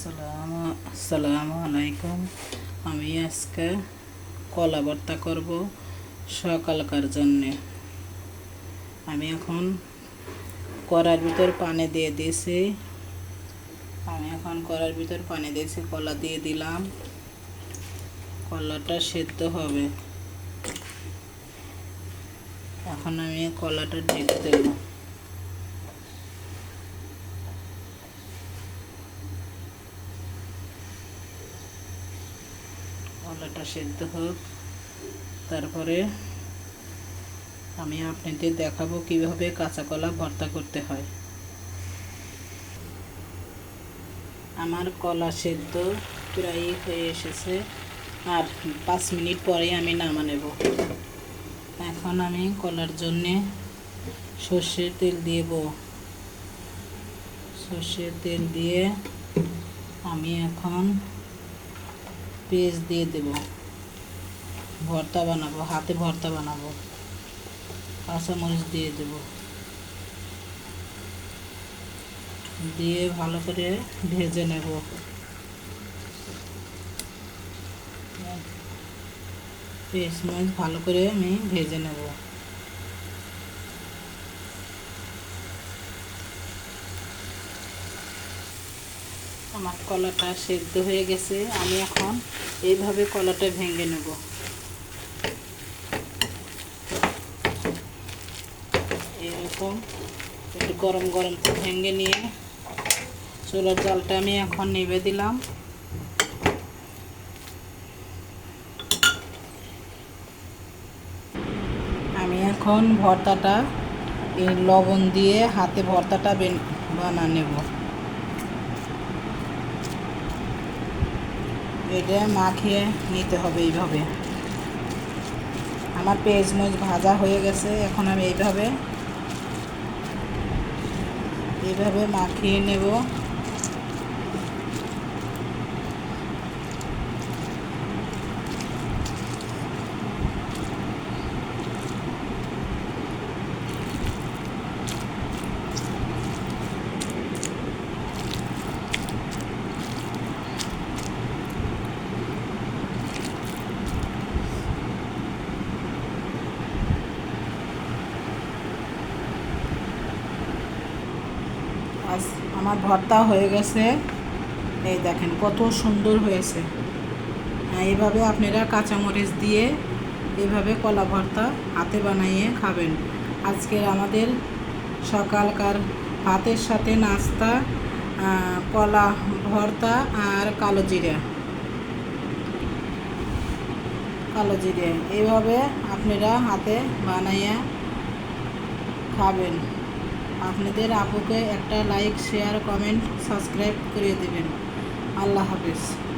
আসসালামু আসসালামু আলাইকুম। আমি আজকে কলা ভর্তা করব সকালকার জন্যে। আমি এখন করার ভিতর পানি দিয়ে দিয়েছি। আমি এখন করার ভিতর পানি দিয়েছি, কলা দিয়ে দিলাম। কলাটা সেদ্ধ হবে। এখন আমি কলাটা ঢেকে দেবো। কলাটা সেদ্ধ হোক। তারপরে আমি আপনাদের দেখাবো কীভাবে কাঁচা কলা ভর্তা করতে হয়। আমার কলা সেদ্ধ প্রায় হয়ে এসেছে। আর পাঁচ মিনিট পরেই আমি নামা নেব। এখন আমি কলার জন্যে সর্ষের তেল দিব সর্ষের তেল দিয়ে আমি এখন পেঁয়াজ দিয়ে দেব। ভর্তা বানাবো, হাতে ভর্তা বানাবো। কাঁচামরিচ দিয়ে দেব। দিয়ে ভালো করে ভেজে নেব। পেঁয়াজ মাছ ভালো করে আমি ভেজে নেব। আমার কলাটা সেদ্ধ হয়ে গেছে, আমি এখন এইভাবে কলাটা ভেঙে নেব। এরকম একটু গরম গরম ভেঙে নিয়ে চুলার জলটা আমি এখন নেবে দিলাম। আমি এখন ভর্তাটা লবণ দিয়ে হাতে ভর্তাটা বানা নেব। এটা মাখিয়ে নিতে হবে এইভাবে। আমার পেঁয়াজ মরিচ ভাজা হয়ে গেছে, এখন আমি এইভাবে এইভাবে মাখিয়ে নেব। আজ আমার ভর্তা হয়ে গেছে। এই দেখেন কত সুন্দর হয়েছে। হ্যাঁ, এইভাবে আপনারা কাঁচামরিচ দিয়ে এভাবে কলা ভর্তা হাতে বানাইয়ে খাবেন। আজকের আমাদের সকালকার ভাতের সাথে নাস্তা কলা ভর্তা আর কালো জিরা। কালো জিরে এইভাবে আপনারা হাতে বানাইয়া খাবেন। আপনাদের আপুকে একটা লাইক শেয়ার কমেন্ট সাবস্ক্রাইব করে দেবেন। আল্লাহ হাফিজ।